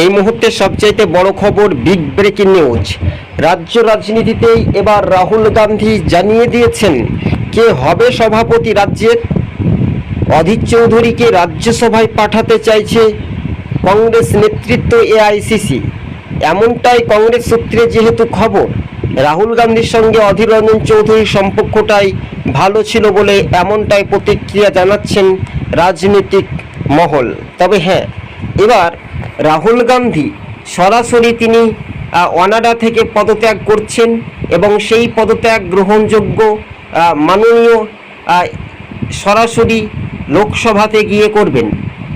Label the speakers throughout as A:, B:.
A: এই মুহূর্তে সবচাইতে বড় খবর বিগ ব্রেকিং নিউজ রাজ্য রাজনীতিতেই এবার রাহুল গান্ধী জানিয়ে দিয়েছেন, কে হবে সভাপতি রাজ্যের? অধীর চৌধুরীকে রাজ্যসভায় পাঠাতে চাইছে কংগ্রেস নেতৃত্ব এআইসিসি। এমনটাই কংগ্রেস সূত্রে যেহেতু খবর, রাহুল গান্ধীর সঙ্গে অধীর রঞ্জন চৌধুরীর সম্পর্কটাই ভালো ছিল বলে এমনটাই প্রতিক্রিয়া জানাচ্ছেন রাজনৈতিক মহল। তবে হ্যাঁ এবার রাহুল গান্ধী সরাসরি তিনি অনাডা থেকে পদত্যাগ করছেন এবং সেই পদত্যাগ গ্রহণযোগ্য মাননীয় সরাসরি লোকসভাতে গিয়ে করবেন।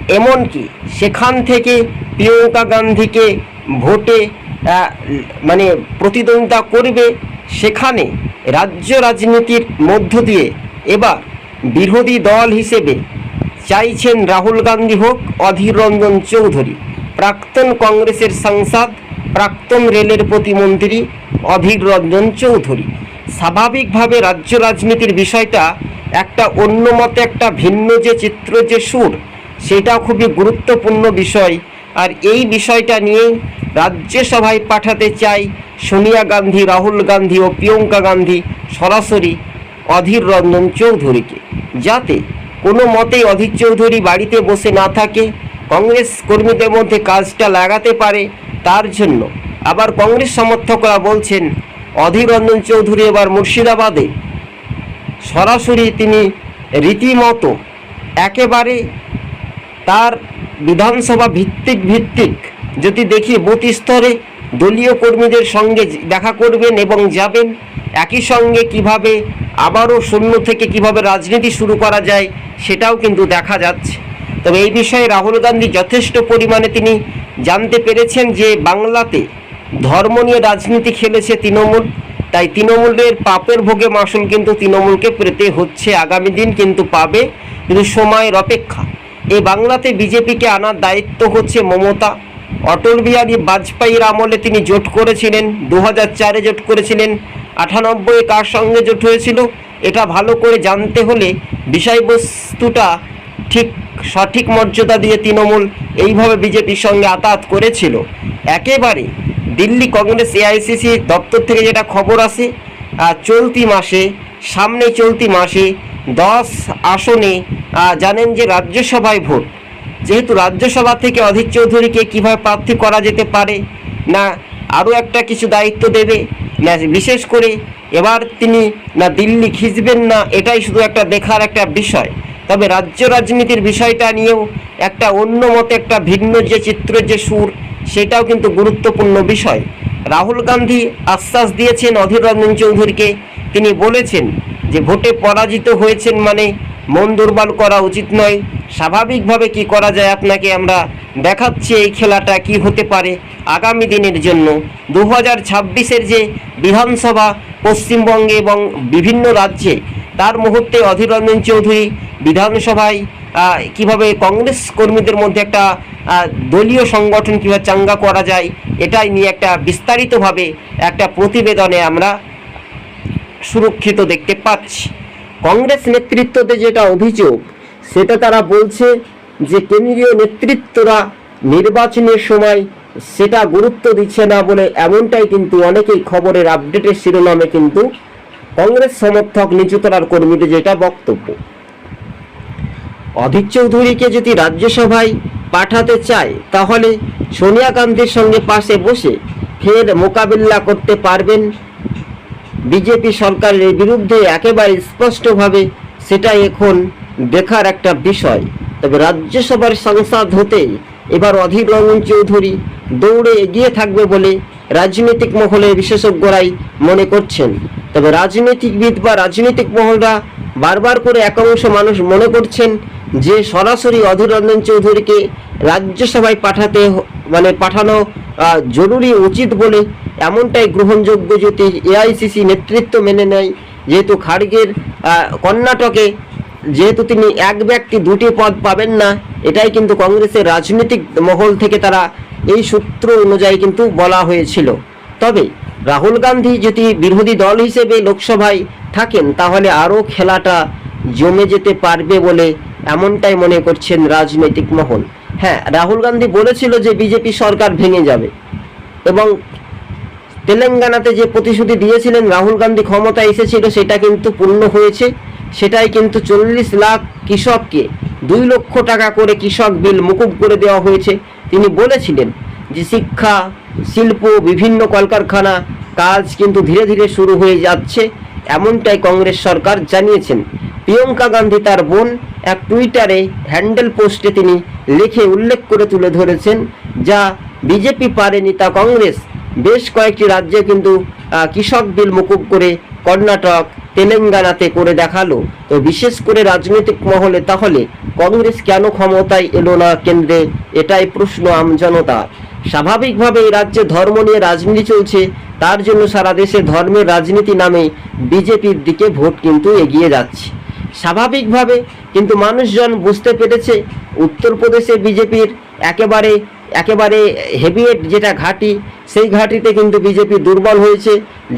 A: এমনকি সেখান থেকে প্রিয়ঙ্কা গান্ধীকে ভোটে মানে প্রতিদ্বন্দ্বিতা করবে, সেখানে রাজ্য রাজনীতির মধ্য দিয়ে এবার বিরোধী দল হিসেবে চাইছেন রাহুল গান্ধী হোক অধীর রঞ্জন চৌধুরী। প্রাক্তন কংগ্রেসের সাংসদ, প্রাক্তন রেলের প্রতিমন্ত্রী অধীর রঞ্জন চৌধুরী। স্বাভাবিকভাবে রাজ্য রাজনীতির বিষয়টা একটা অন্য মতে একটা ভিন্ন যে চিত্র, যে সুর সেটা খুবই গুরুত্বপূর্ণ বিষয়। আর এই বিষয়টা নিয়েই রাজ্যসভায় পাঠাতে চাই সোনিয়া গান্ধী, রাহুল গান্ধী ও প্রিয়ঙ্কা গান্ধী সরাসরি অধীর রঞ্জন চৌধুরীকে। যাতে কোনো মতেই অধীর চৌধুরী বাড়িতে বসে না থাকে কংগ্রেস কর্মীদের মধ্যে কাজটা লাগাতে পারে তার জন্য। আবার কংগ্রেস সমর্থকরা বলছেন অধীর রঞ্জন চৌধুরী এবার মুর্শিদাবাদে। সরাসরি তিনি রীতিমতো একেবারে তার বিধানসভা ভিত্তিক ভিত্তিক যদি দেখি বুথ স্তরে দলীয় কর্মীদের সঙ্গে দেখা করবেন এবং যাবেন, একই সঙ্গে কীভাবে আবারও শূন্য থেকে কীভাবে রাজনীতি শুরু করা যায় সেটাও কিন্তু দেখা যাচ্ছে। তবে এই বিষয়ে রাহুল গান্ধী যথেষ্ট পরিমাণে তিনি জানতে পেরেছেন যে বাংলাতে ধর্ম নিয়ে রাজনীতি খেলেছে তৃণমূল, তাই তৃণমূলের পাপের ভোগে মাসুল কিন্তু তৃণমূলকে পেতে হচ্ছে আগামী দিন কিন্তু পাবে, কিন্তু সময়ের অপেক্ষা। এই বাংলাতে বিজেপিকে আনার দায়িত্ব হচ্ছে মমতা। অটল বিহারী বাজপেয়ীর আমলে তিনি জোট করেছিলেন দু চারে জোট করেছিলেন আটানব্বই কার সঙ্গে জোট হয়েছিল, এটা ভালো করে জানতে হলে বিষয়বস্তুটা ঠিক সঠিক মর্যাদা দিয়ে তৃণমূল এইভাবে বিজেপির সঙ্গে আতাত করেছিল। একেবারে দিল্লি কংগ্রেস এআইসিসি দপ্তর থেকে যেটা খবর আসে চলতি মাসে, সামনে চলতি মাসে দশ আসনে জানেন যে রাজ্যসভায় ভোট। যেহেতু রাজ্যসভা থেকে অধীর চৌধুরীকে কীভাবে প্রার্থী করা যেতে পারে, না আরও একটা কিছু দায়িত্ব দেবে, না বিশেষ করে এবার তিনি না দিল্লি খিঁচবেন না, এটাই শুধু একটা দেখার একটা বিষয়। তবে রাজ্য রাজনীতির বিষয়টা নিয়েও একটা অন্য মতে একটা ভিন্ন যে চিত্র যে সুর, সেটাও কিন্তু গুরুত্বপূর্ণ বিষয়। রাহুল গান্ধী আশ্বাস দিয়েছেন অধীর রঞ্জন চৌধুরীকে। তিনি বলেছেন যে ভোটে পরাজিত হয়েছেন মানে মন দুর্বল করা উচিত নয়। স্বাভাবিকভাবে কি করা যায় আপনাকে আমরা দেখাচ্ছি এই খেলাটা কি হতে পারে আগামী দিনের জন্য। দু হাজার যে বিধানসভা পশ্চিমবঙ্গে এবং বিভিন্ন রাজ্যে তার মুহূর্তে অধীর রঞ্জন চৌধুরী বিধানসভায় কীভাবে কংগ্রেস কর্মীদের মধ্যে একটা দলীয় সংগঠন কীভাবে চাঙ্গা করা যায়, এটাই নিয়ে একটা বিস্তারিতভাবে একটা প্রতিবেদনে আমরা সুরক্ষিত দেখতে পাচ্ছি। কংগ্রেস নেতৃত্বতে যেটা অভিযোগ, সেটা তারা বলছে যে কেন্দ্রীয় নেতৃত্বরা নির্বাচনের সময় সেটা গুরুত্ব দিচ্ছে না বলে এমনটাই কিন্তু অনেকেই খবরের আপডেটের শিরোনামে কিন্তু কংগ্রেস সমর্থক নিচুতলার কর্মীদের যেটা বক্তব্য। অধীর চৌধুরীকে যদি রাজ্যসভায় পাঠাতে চায়, তাহলে সোনিয়া গান্ধীর সঙ্গে পাশে বসে ফের মোকাবিলা করতে পারবেন। বিজেপি সরকারের বিরুদ্ধে একেবারে স্পষ্টভাবে সেটা এখন দেখার একটা বিষয়। তবে রাজ্যসভার সাংসদ হতে এবার অধীর রঞ্জন চৌধুরী দৌড়ে এগিয়ে থাকবে বলে রাজনৈতিক মহলের বিশেষজ্ঞরাই মনে করছেন। তবে রাজনৈতিকবিদ বা রাজনৈতিক মহলরা বারবার করে একাংশ মানুষ মনে করছেন যে সরাসরি অধীর রঞ্জন চৌধুরীকে রাজ্যসভায় পাঠাতে মানে পাঠানো জরুরি উচিত বলে এমনটাই গ্রহণযোগ্য যদি এআইসিসি নেতৃত্ব মেনে নেয়, যেহেতু খাড়গের কর্ণাটকে যেহেতু তিনি এক ব্যক্তি দুটি পদ পাবেন না, এটাই কিন্তু কংগ্রেসের রাজনৈতিক মহল থেকে তারা এই সূত্র অনুযায়ী কিন্তু বলা হয়েছিল। তবে রাহুল গান্ধী যদি বিরোধী দল হিসেবে লোকসভায় থাকেন, তাহলে আরও খেলাটা জমে যেতে পারবে বলে এমনটাই মনে করছেন রাজনৈতিক মহল। হ্যাঁ রাহুল গান্ধী বলেছিল যে বিজেপি সরকার ভেঙে যাবে এবং তেলেঙ্গানাতে যে প্রতিশ্রুতি দিয়েছিলেন রাহুল গান্ধী ক্ষমতায় এসেছিল, সেটা কিন্তু পূর্ণ হয়েছে। সেটাই কিন্তু চল্লিশ লাখ কৃষককে দুই লক্ষ টাকা করে কৃষক বিল মুকুব করে দেওয়া হয়েছে। তিনি বলেছিলেন যে শিক্ষা, শিল্প, বিভিন্ন কলকারখানা কাজ কিন্তু ধীরে ধীরে শুরু হয়ে যাচ্ছে, এমনটাই কংগ্রেস সরকার জানিয়েছেন। প্রিয়ঙ্কা গান্ধী তার বোন, এক টুইটারে হ্যান্ডেল পোস্টে তিনি লিখে উল্লেখ করে তুলে ধরেছেন, যা বিজেপি পারেনি তা কংগ্রেস। বেশ কয়েকটি রাজ্যে কিন্তু কৃষক বিল মুকুব করে কর্ণাটক তেলেঙ্গানাতে করে দেখাল। তো বিশেষ করে রাজনৈতিক মহলে তাহলে কংগ্রেস কেন ক্ষমতায় এলো না কেন্দ্রে? এটাই প্রশ্ন আমজনতা স্বাভাবিকভাবে এই রাজ্যে ধর্ম নিয়ে রাজনীতি চলছে, তার জন্য সারা দেশে ধর্মের রাজনীতি নামে বিজেপির দিকে ভোট কিন্তু এগিয়ে যাচ্ছে। স্বাভাবিকভাবে কিন্তু মানুষজন বুঝতে পেরেছে, উত্তরপ্রদেশে বিজেপির একেবারে একেবারে হেভিয়েট যেটা ঘাঁটি, সেই ঘাঁটিতে কিন্তু বিজেপি দুর্বল হয়েছে।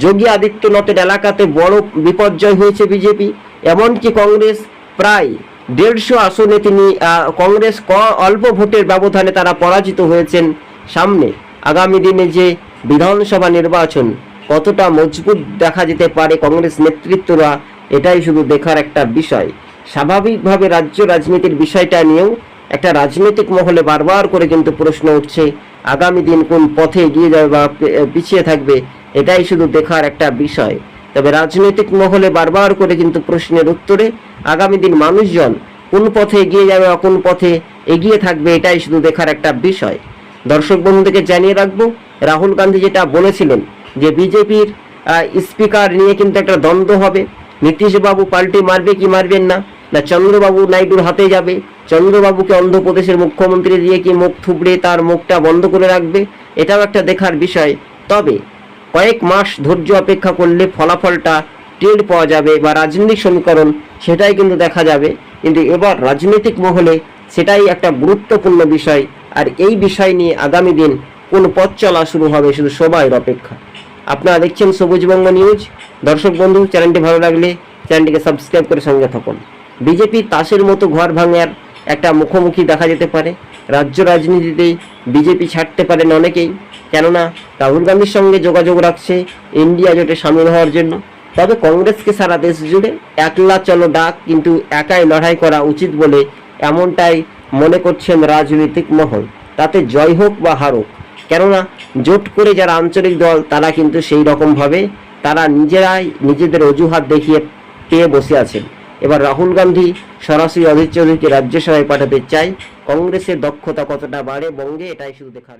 A: যোগী আদিত্যনাথের এলাকাতে বড় বিপর্যয় হয়েছে বিজেপি, এমনকি কংগ্রেস প্রায় দেড়শো আসনে তিনি কংগ্রেস ক অল্প ভোটের ব্যবধানে তারা পরাজিত হয়েছেন সামনে। আগামী দিনে যে বিধানসভা নির্বাচন কতটা মজবুত দেখা যেতে পারে কংগ্রেস নেতৃত্বরা, এটাই শুধু দেখার একটা বিষয়। স্বাভাবিকভাবে রাজ্য রাজনীতির বিষয়টা নিয়েও একটা রাজনৈতিক মহলে বারবার করে কিন্তু প্রশ্ন উঠছে, আগামী দিন কোন পথে এগিয়ে যাবে বা পিছিয়ে থাকবে, এটাই শুধু দেখার একটা বিষয়। তবে রাজনৈতিক মহলে বারবার করে কিন্তু প্রশ্নের উত্তরে, আগামী দিন মানুষজন কোন পথে এগিয়ে যাবে বা কোন পথে এগিয়ে থাকবে, এটাই শুধু দেখার একটা বিষয়। দর্শক বন্ধুদেরকে জানিয়ে রাখব, রাহুল গান্ধী যেটা বলেছিলেন যে বিজেপির স্পিকার নিয়ে কিন্তু একটা দ্বন্দ্ব হবে, নীতিশবাবু পাল্টি মারবে কি মারবেন না না চন্দ্রবাবু নাইডুর হাতে যাবে? চন্দ্রবাবুকে অন্ধ্রপ্রদেশের মুখ্যমন্ত্রী দিয়ে কি মুখ থুবড়ে তার মুখটা বন্ধ করে রাখবে? এটাও একটা দেখার বিষয়। তবে কয়েক মাস ধৈর্য অপেক্ষা করলে ফলাফলটা টের পাওয়া যাবে বা রাজনৈতিক সমীকরণ সেটাই কিন্তু দেখা যাবে। কিন্তু এবার রাজনৈতিক মহলে সেটাই একটা গুরুত্বপূর্ণ বিষয়। আর এই বিষয় নিয়ে আগামী দিন কোন পথ চলা শুরু হবে শুধু সময়ের অপেক্ষা। আপনারা দেখছেন সবুজবঙ্গ নিউজ। দর্শক বন্ধু, চ্যানেলটি ভালো লাগলে চ্যানেলটিকে সাবস্ক্রাইব করে সঙ্গে থাকুন। বিজেপি তাসের মতো ঘর ভাঙার একটা মুখোমুখি দেখা যেতে পারে। রাজ্য রাজনীতিতেই বিজেপি ছাড়তে পারেন অনেকেই। কেননা রাহুল গান্ধীর সঙ্গে যোগাযোগ রাখছে ইন্ডিয়া জোটে সামিল হওয়ার জন্য। তবে কংগ্রেসকে সারা দেশ জুড়ে একলা চলো ডাক কিন্তু একাই লড়াই করা উচিত বলে এমনটাই মনে করছেন রাজনৈতিক মহল। তাতে জয় হোক বা হারুক কেননা জোট করে যারা আঞ্চলিক দল, তারা কিন্তু সেই রকমভাবে তারা নিজেরাই নিজেদের অজুহাত দেখিয়ে পেয়ে বসে আছেন। এবার রাহুল গান্ধী সরাসরি অধীর চৌধুরীকে রাজ্যসভায় পাঠাতে চায়। কংগ্রেসের দক্ষতা কতটা বাড়ে বঙ্গে, এটাই শুধু দেখার